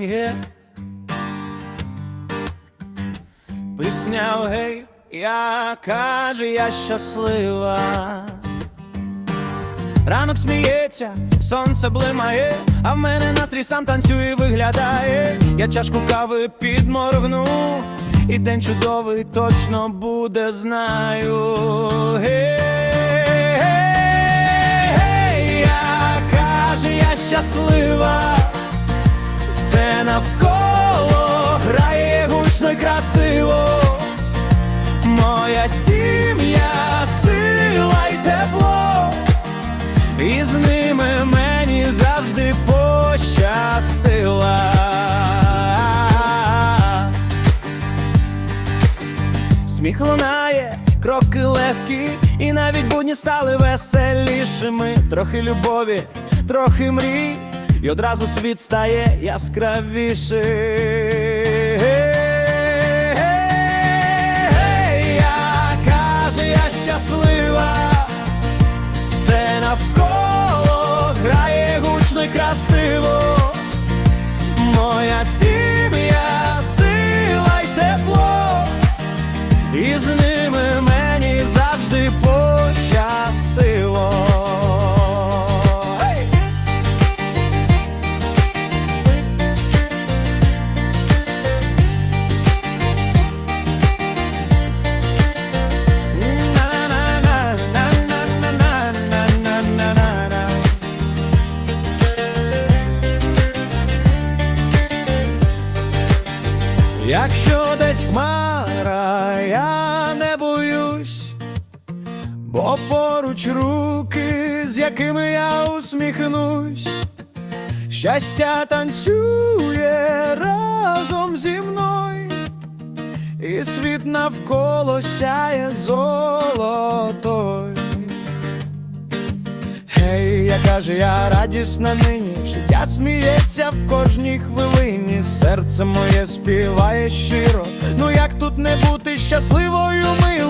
є. Пісня гей, я каже, я щаслива. Ранок сміється, сонце блимає, а в мене настрій сам танцює, виглядає. Я чашку кави підморгну, і день чудовий точно буде, знаю. Гей, гей, я каже, я щаслива, І з ними мені завжди пощастила. Сміх лунає, кроки легкі, і навіть будні стали веселішими. Трохи любові, трохи мрій, і одразу світ стає яскравіший. Грає гучно й красиво. Моя Якщо десь хмара, я не боюсь, бо поруч руки, з якими я усміхнусь, щастя танцює разом зі мною, і світ навколо сяє золотою. Гей, яка же я радісна нині, життя сміється в кожній хвилині, серце моє співає щиро, ну як тут не бути щасливою мило? Гей.